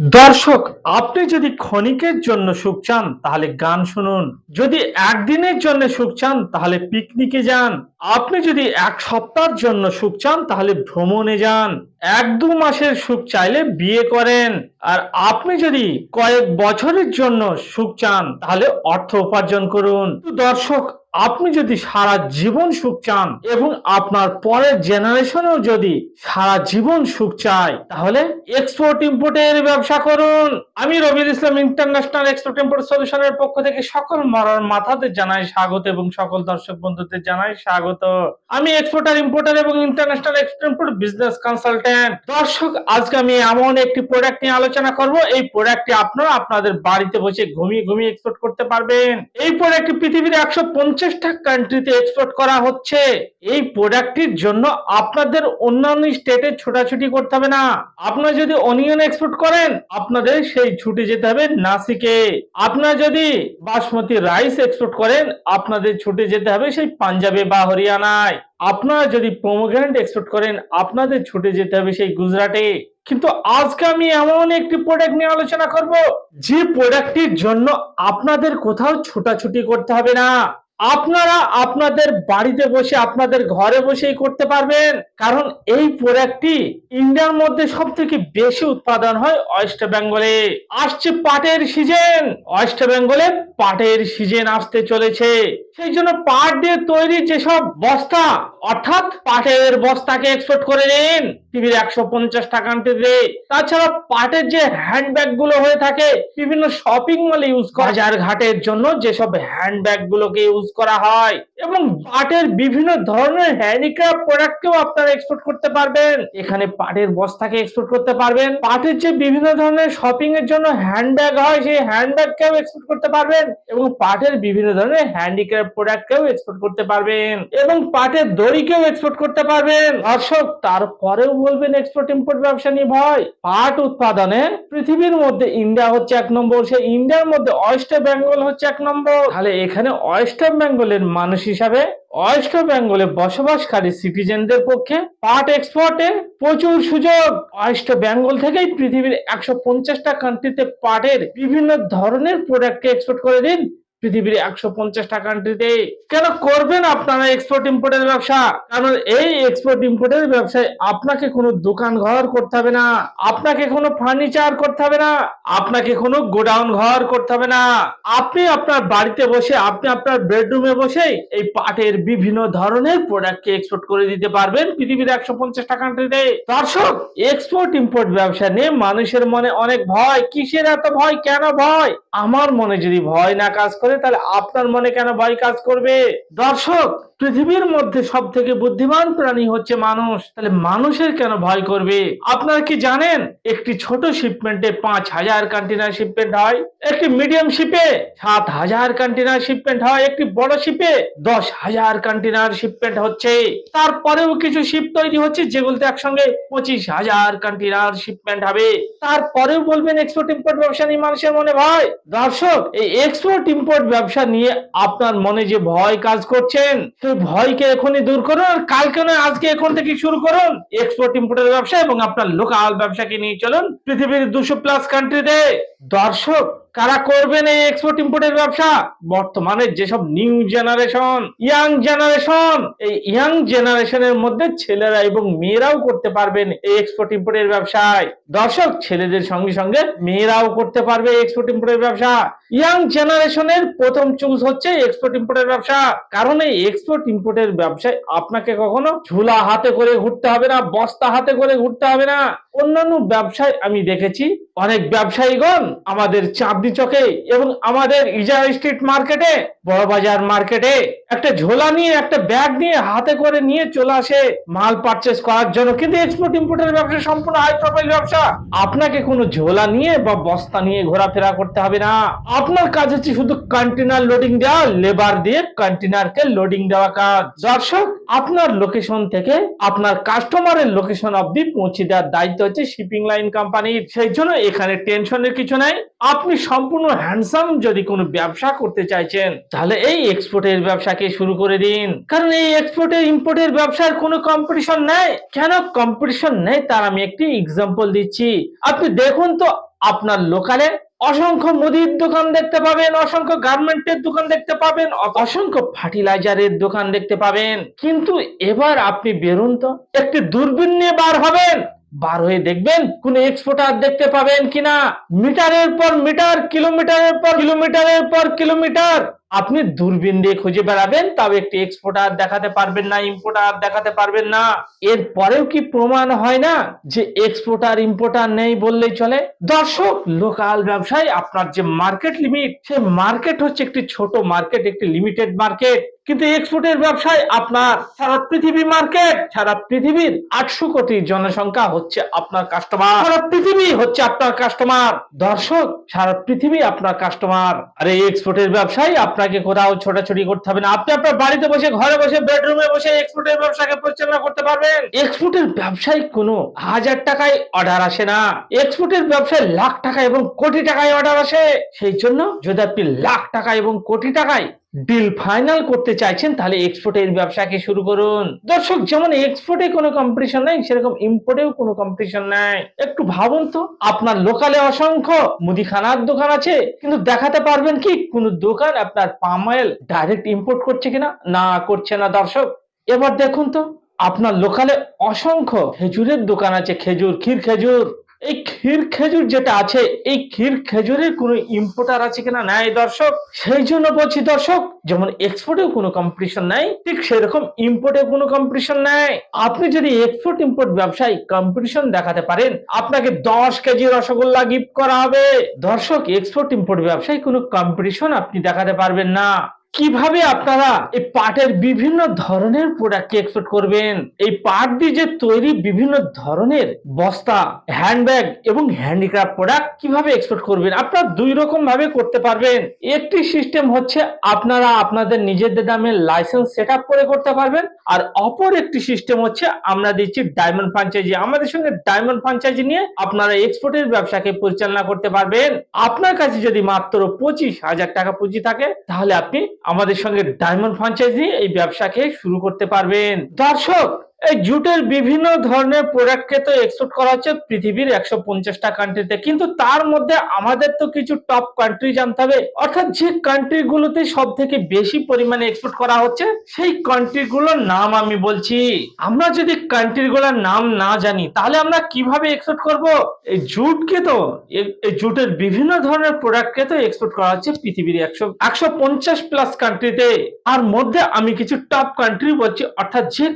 দর্শক, আপনি যদি ক্ষণিকের জন্য সুখ চান, তাহলে গান শুনুন। যদি একদিনের জন্য সুখ চান, তাহলে পিকনিকে যান। আপনি যদি এক সপ্তাহের জন্য সুখ চান, তাহলে ভ্রমণে যান। এক দু মাসের সুখ চাইলে বিয়ে করেন। আর আপনি যদি কয়েক বছরের জন্য সুখ চান, তাহলে অর্থ উপার্জন করুন। দর্শক আপনি যদি সারা জীবন সুখ চান এবং আপনার পরের জেনারেশনও যদি সারা জীবন সুখ চায়, তাহলে এক্সপোর্ট ইম্পোর্টের ব্যবসা করুন। আমি Rabiul Islam international export import সলিউশনের পক্ষ থেকে সকল মরার মাথাদের জানাই স্বাগত এবং সকল দর্শক বন্ধুদের জানাই স্বাগত। আমি এক্সপোর্টার ইম্পোর্টার এবং international export import business consultant দর্শক, আজকে আমি এমন একটি প্রোডাক্ট নিয়ে আলোচনা করব। এই প্রোডাক্টটি আপনারা আপনাদের বাড়িতে বসে ঘুমিয়ে ঘুমিয়ে এক্সপোর্ট করতে পারবেন। এই প্রোডাক্টটি পৃথিবীর একশো পঞ্চাশ পঞ্চাশটা কান্ট্রিতে এক্সপোর্ট করা হচ্ছে। এই প্রোডাক্টটির জন্য আপনাদের অন্যান্য স্টেটে ছোটাছুটি করতে হবে না। আপনারা যদি অনিয়ন এক্সপোর্ট করেন, আপনাদের সেই ছুটে যেতে হবে নাসিকে। আপনারা যদি বাসমতি রাইস এক্সপোর্ট করেন, আপনাদের ছুটে যেতে হবে সেই পাঞ্জাবে বা হরিয়ানায়। আপনারা যদি প্রোমোগ্রেন্ট এক্সপোর্ট করেন, আপনাদের ছুটে যেতে হবে সেই গুজরাটে। কিন্তু আজকে আমি এমন একটি প্রোডাক্ট নিয়ে আলোচনা করব, যে প্রোডাক্টটির জন্য আপনাদের কোথাও ছোটাছুটি করতে হবে না। আপনারা আপনাদের বাড়িতে বসে, আপনাদের ঘরে বসেই করতে পারবেন। কারণ এই প্রোডাক্টটি ইন্ডিয়ার মধ্যে সব থেকে বেশি উৎপাদন হয় ওয়েস্ট বেঙ্গলে। আসছে পাটের সিজন। ওয়েস্ট বেঙ্গলে পাটের সিজন আসতে চলেছে। সেই জন্য পাট দিয়ে তৈরি যেসব বস্তা, অর্থাৎ পাটের বস্তাকে এক্সপোর্ট করে নিন। পৃথিবীর একশো পঞ্চাশটা কান্ট্রিতে তাছাড়া পাটের যে হ্যান্ডব্যাগগুলো হয়ে থাকে, বিভিন্ন শপিং মলে ইউজ করা যার ঘাটের জন্য যেসব হ্যান্ডব্যাগ গুলোকে ইউজ করা হয় এবং পাটের বিভিন্ন ধরনের হ্যান্ডিক্রাফট প্রোডাক্টকেও আপনারা এক্সপোর্ট করতে পারবেন। এখানে পাটের বস্তাকে এক্সপোর্ট করতে পারবেন। পাটের যে বিভিন্ন ধরনের শপিং এর জন্য হ্যান্ডব্যাগ হয়, সেই হ্যান্ডব্যাগকেও এক্সপোর্ট করতে পারবেন এবং পাটের বিভিন্ন ধরনের হ্যান্ডিক্রাফট প্রোডাক্টকেও এক্সপোর্ট করতে পারবেন এবং পাটের দড়িকেও এক্সপোর্ট করতে পারবেন। দর্শক, তারপরেও বলবেন এক্সপোর্ট ইম্পোর্ট ব্যবসা নিয়ে ভয়। পাট উৎপাদনে পৃথিবীর মধ্যে ইন্ডিয়া হচ্ছে এক নম্বর, সেই ইন্ডিয়ার মধ্যে ওয়েস্ট বেঙ্গল হচ্ছে এক নম্বর। তাহলে এখানে ওয়েস্ট বেঙ্গলের মানুষ হিসাবে ওয়েস্ট বেঙ্গলে বসবাসকারী সিটিজেনদের পক্ষে পাট এক্সপোর্টে প্রচুর সুযোগ। ওয়েস্ট বেঙ্গল থেকেই পৃথিবীর একশো পঞ্চাশটা কান্ট্রিতে পাটের বিভিন্ন ধরনের প্রোডাক্টকে এক্সপোর্ট করে দিন। পৃথিবীর একশো পঞ্চাশটা কান্ট্রিতে কেন করবেন আপনারা এক্সপোর্ট ইম্পোর্টের ব্যবসা? কারণ এই এক্সপোর্ট ইম্পোর্টের ব্যবসায় আপনাকে কোনো দোকান ঘর করতে হবে না, আপনাকে কোনো ফার্নিচার করতে হবে না, আপনাকে কোনো গোডাউন ঘর করতে হবে না। আপনি আপনার বাড়িতে বসে, আপনি আপনার বেডরুমে বসে এই পাটের বিভিন্ন ধরনের প্রোডাক্টকে এক্সপোর্ট করে দিতে পারবেন পৃথিবীর একশো পঞ্চাশ পঞ্চাশটা কান্ট্রিতে দর্শক এক্সপোর্ট ইম্পোর্ট ব্যবসা নিয়ে মানুষের মনে অনেক ভয়। কিসের এত ভয়? কেন ভয়? আমার মনে যদি ভয় না কাজ করে তাহলে আপনার মনে কেন ভয় কাজ করবে? দর্শক, পৃথিবীর মধ্যে সব থেকে বুদ্ধিমান প্রাণী হচ্ছে মানুষ। তাহলে মানুষের কেন ভয় করবে? আপনারা কি জানেন, একটি ছোট শিপমেন্টে পাঁচ হাজার কন্টেনার শিপমেন্ট হয়, একটি মিডিয়াম শিপে সাত হাজার কন্টেনার শিপমেন্ট হয়, একটি বড় শিপে দশ হাজার কন্টেনার শিপমেন্ট হচ্ছে। তারপরেও কিছু শিপ তৈরি হচ্ছে যেগুলোতে একসঙ্গে পঁচিশ হাজার কন্টেনার শিপমেন্ট হবে। তারপরেও বলবেন এক্সপোর্ট ইম্পোর্ট ব্যবসা নিয়ে মানুষের মনে ভয়। দর্শক, এই এক্সপোর্ট ইম্পোর্ট ব্যবসা নিয়ে আপনার মনে যে ভয় কাজ করছেন, সেই ভয়কে এখনই দূর করুন কালকে নয়, আজকে এখন থেকে শুরু করুন। এক্সপোর্ট ইম্পোর্টের ব্যবসা এবং আপনার লোকাল ব্যবসাকে নিয়ে চলুন। পৃথিবীর দুশো প্লাস কান্ট্রিতে দর্শক, কারা করবেন এই এক্সপোর্ট ইম্পোর্টের ব্যবসা? বর্তমানে যেসব নিউ জেনারেশন ইয়াং জেনারেশন এই ইয়াং জেনারেশনের মধ্যে ছেলেরা এবং মেয়েরাও করতে পারবেন এই এক্সপোর্ট ইম্পোর্টের ব্যবসায়। দর্শক, ছেলেদের সঙ্গে সঙ্গে মেয়েরাও করতে পারবে এক্সপোর্ট ইম্পোর্টের ব্যবসা। ইয়াং জেনারেশনের প্রথম চুজ হচ্ছে এক্সপোর্ট ইম্পোর্টের ব্যবসা। কারণ এই এক্সপোর্ট ইম্পোর্টের ব্যবসায় আপনাকে কখনো ঝুলা হাতে করে ঘুরতে হবে না, বস্তা হাতে করে ঘুরতে হবে না। অন্যান্য ব্যবসায় আমি দেখেছি, অনেক ব্যবসায়ীগণ আমাদের চাঁদনি চকে এবং আমাদের ইজা স্ট্রিট মার্কেটে বড় বাজার মার্কেটে একটা ঝোলা নিয়ে, একটা ব্যাগ নিয়ে হাতে করে নিয়ে চলে আসে মাল পারচেস করার জন্য। কিন্তু এক্সপোর্ট ইম্পোর্টের ব্যবসা সম্পূর্ণ হাই প্রোফাইল ব্যবসা। আপনাকে কোনো ঝোলা নিয়ে বা বস্তা নিয়ে ঘোরাফেরা করতে হবে না। আপনার কাজ হচ্ছে শুধু কন্টেনার লোডিং দেওয়া লেবার দিয়ে কন্টেনারকে লোডিং দেওয়া কাজ। দর্শক, আপনার লোকেশন থেকে আপনার কাস্টমারের লোকেশন অবধি পৌঁছে দেওয়ার দায়িত্ব হচ্ছে শিপিং লাইন কোম্পানির সেই জন্য এখানে টেনশনের কিছু নাই, আপনি সম্পূর্ণ হ্যান্ডসাম যদি কোনো ব্যবসা করতে চাইছেন, তাহলে এই এক্সপোর্টের ব্যবসাকে শুরু করে দিন। কারণ এই এক্সপোর্টের ইম্পোর্টের ব্যবসার কোনো কম্পিটিশন নেই। কেন কম্পিটিশন নেই? তার আমি একটি এক্সাম্পল দিচ্ছি। আপনি দেখুন তো, আপনার লোকালে অসংখ্য মুদির দোকান দেখতে পাবেন, অসংখ্য গার্মেন্টের দোকান দেখতে পাবেন, অসংখ্য ফার্টিলাইজারের দোকান দেখতে পাবেন। কিন্তু এবার আপনি বেরোন তো, একটি দূরবীন নিয়ে বার হবেন। বার হয়ে দেখবেন কোন এক্সপোর্টার দেখতে পাবেন কিনা। মিটারের পর মিটার, কিলোমিটারের পর কিলোমিটারের পর কিলোমিটার। আপনি দূরবীন দিয়ে খুঁজে বেড়াবেন, তাও একটি এক্সপোর্টার দেখাতে পারবেন না ইম্পোর্টার দেখাতে পারবেন না। এর পরেও কি প্রমাণ হয় না যে এক্সপোর্টার ইম্পোর্টার নেই বললেই চলে? দর্শক লোকাল ব্যবসায় আপনার যে মার্কেট লিমিট সেই মার্কেট হচ্ছে একটি ছোট মার্কেট একটি লিমিটেড মার্কেট কিন্তু এক্সপোর্টের ব্যবসায় আপনার সারা পৃথিবী মার্কেট সারা পৃথিবীর আটশো কোটি জনসংখ্যা হচ্ছে আপনার কাস্টমার সারা পৃথিবী হচ্ছে আপনার কাস্টমার দর্শক, সারা পৃথিবী আপনার কাস্টমার আর এই এক্সপোর্টের ব্যবসায় আপনাকে কোথাও ছোটাছুটি করতে হবে না। আপনি আপনার বাড়িতে বসে, ঘরে বসে বেডরুমে বসে এক্সপোর্টের ব্যবসাকে পরিচালনা করতে পারবেন। এক্সপোর্টের ব্যবসায় কোনো হাজার টাকায় অর্ডার আসে না। এক্সপোর্টের ব্যবসায় লাখ টাকা এবং কোটি টাকায় অর্ডার আসে। সেই জন্য যদি আপনি লাখ টাকা এবং কোটি টাকায় ডিল ফাইনাল করতে চাইছেন, তাহলে এক্সপোর্টের ব্যবসাকে শুরু করুন। দর্শক, যেমন এক্সপোর্টে কোনো কম্পিটিশন নাই, সেরকম ইম্পোর্টেও কোনো কম্পিটিশন নাই। একটু ভাবুন তো, আপনার লোকালে অসংখ্য মুদিখানার দোকান আছে, কিন্তু দেখাতে পারবেন কি, কোন দোকান আপনার পাম অয়েল ডাইরেক্ট ইম্পোর্ট করছে কিনা? না, করছে না দর্শক। এবার দেখুন তো, আপনার লোকালে অসংখ্য খেজুরের দোকান আছে, খেজুর, ক্ষীর খেজুর। এই ক্ষীর খেজুর যেটা আছে, এই ক্ষীর খেজুরের কোনো ইম্পোর্টার আছে কিনা নাই দর্শক? সেই জন্য বলছি দর্শক, যেমন এক্সপোর্টেও কোনো কম্পিটিশন নাই, ঠিক সেরকম ইম্পোর্টেও কোনো কম্পিটিশন নাই। আপনি যদি এক্সপোর্ট ইম্পোর্ট ব্যবসায় কম্পিটিশন দেখাতে পারেন, আপনাকে দশ কেজি রসগোল্লা গিফট করা হবে। দর্শক এক্সপোর্ট ইম্পোর্ট ব্যবসায় কোনো কম্পিটিশন আপনি দেখাতে পারবেন না। কীভাবে আপনারা এই পাটের বিভিন্ন ধরনের প্রোডাক্ট এক্সপোর্ট করবেন? এই পাট দিয়ে যে তৈরি বিভিন্ন ধরনের বস্তা হ্যান্ডব্যাগ এবং হ্যান্ডিক্রাফট প্রোডাক্ট কীভাবে এক্সপোর্ট করবেন? আপনারা দুই রকম ভাবে করতে পারবেন। একটি সিস্টেম হচ্ছে আপনারা আপনাদের নিজেদের নামে লাইসেন্স সেট করে করতে পারবেন আর অপর একটি সিস্টেম হচ্ছে আমরা দিচ্ছি ডায়মন্ড ফ্রাঞ্চাইজি আমাদের সঙ্গে ডায়মন্ড ফ্রাঞ্চাইজি নিয়ে আপনারা এক্সপোর্টের ব্যবসাকে পরিচালনা করতে পারবেন। আপনার কাছে যদি মাত্র পঁচিশ হাজার টাকা পুঁজি থাকে, তাহলে আপনি আমাদের সঙ্গে ডায়মন্ড ফ্রাঞ্চাইজি এই ব্যবসাকে শুরু করতে পারবেন। দর্শক এই জুটের বিভিন্ন ধরনের প্রোডাক্টকে তো এক্সপোর্ট করা হচ্ছে পৃথিবীর একশো পঞ্চাশটা কান্ট্রিতে কিন্তু তার মধ্যে আমাদের তো কিছু টপ কান্ট্রি জানতে হবে। অর্থাৎ যে কান্ট্রি গুলোতে সব থেকে বেশি পরিমাণে এক্সপোর্ট করা হচ্ছে, সেই কান্ট্রি গুলোর নাম আমি বলছি। আমরা যদি কান্ট্রি গুলোর নাম না জানি, তাহলে আমরা কীভাবে এক্সপোর্ট করব? এই জুটকে তো, এই জুটের বিভিন্ন ধরনের প্রোডাক্টকে তো এক্সপোর্ট করা হচ্ছে পৃথিবীর একশো একশো পঞ্চাশ প্লাস কান্ট্রিতে আর মধ্যে আমি কিছু টপ কান্ট্রি বলছি। অর্থাৎ যে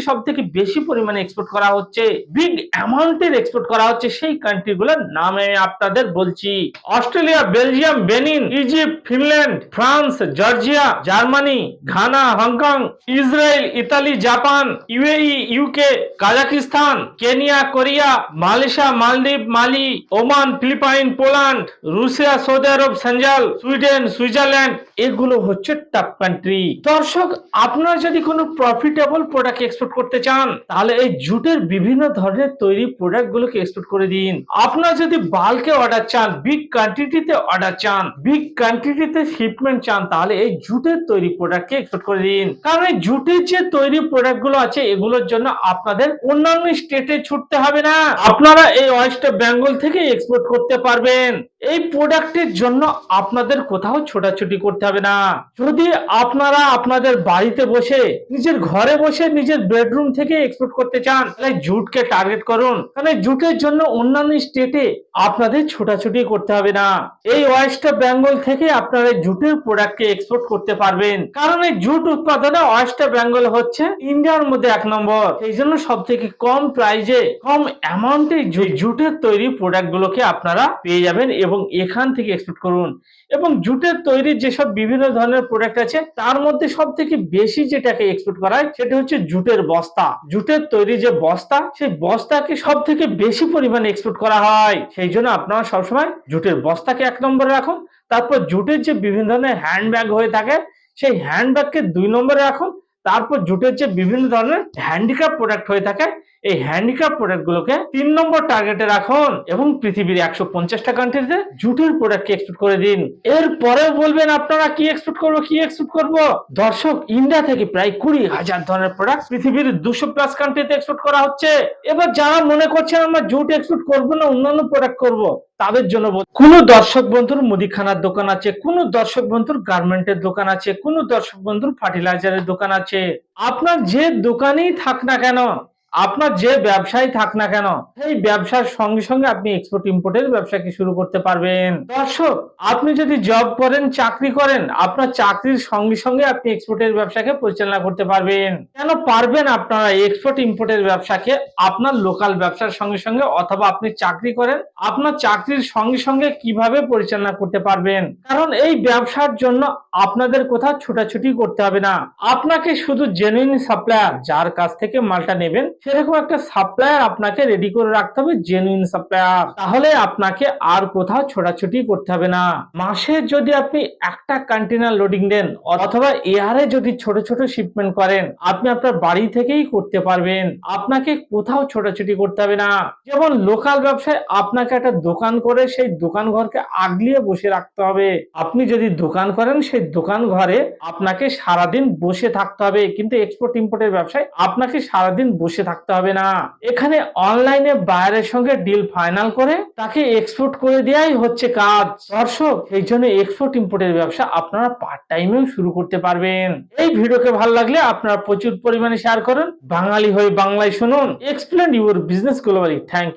কান্ট্রি সব থেকে বেশি পরিমাণে এক্সপোর্ট করা হচ্ছে বিগ অ্যামাউন্টের এক্সপোর্ট করা হচ্ছে সেই কান্ট্রি গুলোর নাম আমি আপনাদের বলছি। Australia, Belgium, Benin, Egypt, Finland, France, Georgia, Germany, Ghana, Hong Kong, Israel, Italy, Japan, UAE, UK Kazakhstan Kenya, Korea, Malaysia, মালদ্বীপ, Mali, Oman, Philippines, Poland, Russia, Saudi Arabia Senegal Sweden, Switzerland, এগুলো হচ্ছে top country দর্শক, আপনারা যদি কোনো profitable product export করতে চান, তাহলে এই জুটের বিভিন্ন ধরনের তৈরি প্রোডাক্ট গুলোকে এক্সপোর্ট করে দিন। আপনারা যদি বাল্কে অর্ডার চান বিগ কোয়ান্টিটিতে অর্ডার চান বিগ কোয়ান্টিটিতে শিপমেন্ট চান, তাহলে এই জুটের তৈরি প্রোডাক্টকে এক্সপোর্ট করে দিন। কারণ এই জুটের যে তৈরি প্রোডাক্টগুলো আছে, এগুলোর জন্য আপনাদের অন্যান্য স্টেটে ছুটতে হবে না। আপনারা এই ওয়েস্ট বেঙ্গল থেকে এক্সপোর্ট করতে পারবেন। এই প্রোডাক্টের জন্য আপনাদের কোথাও ছোটাছুটি করতে হবে না। যদি আপনারা আপনাদের বাড়িতে বসে, নিজের ঘরে বসে, নিজের বেডরুম থেকে এক্সপোর্ট করতে চান, তাহলে জুটকে টার্গেট করুন। কারণ জুটের জন্য অন্যান্য স্টেটে আপনাদের ছোটাছুটি করতে হবে না। এই ওয়েস্ট বেঙ্গল থেকে আপনারা জুটের প্রোডাক্টকে এক্সপোর্ট করতে পারবেন। কারণ এই জুট উৎপাদনে ওয়েস্ট বেঙ্গল হচ্ছে ইন্ডিয়ার মধ্যে এক নম্বর। এই জন্য সব থেকে কম প্রাইজে কম অ্যামাউন্টে জুটের তৈরি প্রোডাক্ট গুলোকে আপনারা পেয়ে যাবেন এবং এখান থেকে এক্সপোর্ট করুন। এবং জুটের তৈরি যেসব বিভিন্ন ধরনের প্রোডাক্ট আছে, তার মধ্যে সব থেকে বেশি যেটাকে এক্সপোর্ট করা হয়, সেটা হচ্ছে জুটের বস্তা। জুটের তৈরি যে বস্তা, সেই বস্তাকে সব থেকে বেশি পরিমাণে এক্সপোর্ট করা হয়। সেই জন্য আপনারা সবসময় জুটের বস্তাকে এক নম্বরে রাখুন। তারপর জুটের যে বিভিন্ন ধরনের হ্যান্ডব্যাগ হয়ে থাকে, সেই হ্যান্ডব্যাগকে দুই নম্বরে রাখুন। তারপর জুটের যে বিভিন্ন ধরনের হ্যান্ডিক্রাফট প্রোডাক্ট হয়ে থাকে এই হ্যান্ডিক্রাফট প্রোডাক্ট গুলোকে তিন নম্বর টার্গেটে রাখুন এবং পৃথিবীর একশো পঞ্চাশটা কান্ট্রিতে জুটের প্রোডাক্ট এক্সপোর্ট করে দিন। এরপরে বলবেন আপনারা কি এক্সপোর্ট করব, কি এক্সপোর্ট করব? দর্শক ইন্ডিয়া থেকে প্রায় কুড়ি হাজার ধরনের প্রোডাক্ট পৃথিবীর দুশো প্লাস কান্ট্রিতে এক্সপোর্ট করা হচ্ছে। এবার যারা মনে করছেন আমরা জুট এক্সপোর্ট করব না, অন্যান্য প্রোডাক্ট করব, তাদের জন্য কোনো দর্শক বন্ধুর মুদিখানার দোকান আছে, কোনো দর্শক বন্ধুর গার্মেন্টের দোকান আছে, কোনো দর্শক বন্ধুর ফার্টিলাইজারের দোকান আছে। আপনার যে দোকানেই থাক না কেন আপনার যে ব্যবসায় থাক না কেন, সেই ব্যবসার সঙ্গে সঙ্গে আপনি এক্সপোর্ট ইম্পোর্টের ব্যবসাকে শুরু করতে পারবেন? দর্শক, আপনি যদি জব করেন, চাকরি করেন, আপনার চাকরির সঙ্গে সঙ্গে আপনি এক্সপোর্টের ব্যবসাকে পরিচালনা করতে পারবেন। কেন পারবেন আপনারা এক্সপোর্ট ইম্পোর্টের ব্যবসাকে? আপনার লোকাল ব্যবসার সঙ্গে সঙ্গে অথবা আপনি চাকরি করেন, আপনার চাকরির সঙ্গে সঙ্গে কীভাবে পরিচালনা করতে পারবেন? কারণ এই ব্যবসার জন্য আপনাদের কোথাও ছোটাছুটি করতে হবে না। আপনাকে শুধু জেনুইন সাপ্লায়ার যার কাছ থেকে মালটা নেবেন সেরকম একটা সাপ্লায়ার আপনাকে রেডি করে রাখতে হবে জেনুইন সাপ্লায়ার তাহলে আপনাকে আর কোথাও ছোটাছুটি করতে হবে না। মাসে যদি আপনি একটা কন্টেনার লোডিং দেন, অথবা এয়ারে যদি ছোট ছোট শিপমেন্ট করেন, আপনি আপনার বাড়ি থেকেই করতে পারবেন। আপনাকে কোথাও ছোটাছুটি করতে হবে না। যেমন লোকাল ব্যবসায় আপনাকে একটা দোকান করে সেই দোকান ঘরকে আগলিয়ে বসে রাখতে হবে। আপনি যদি দোকান করেন, সেই দোকান ঘরে আপনাকে সারাদিন বসে থাকতে হবে। কিন্তু এক্সপোর্ট ইম্পোর্টের ব্যবসায় আপনাকে সারাদিন বসে থাকতে হবে না। এখানে অনলাইনে বাইরের সঙ্গে ডিল ফাইনাল করে তাকে এক্সপোর্ট করে দেওয়াই হচ্ছে কাজ। দর্শক, এই জন্য এক্সপোর্ট ইম্পোর্টের ব্যবসা আপনারা পার্ট টাইমেও শুরু করতে পারবেন। এই ভিডিওকে ভালো লাগলে আপনারা প্রচুর পরিমাণে শেয়ার করুন। বাঙালি হয়ে বাংলায় শুনুন। Explain your business globally thank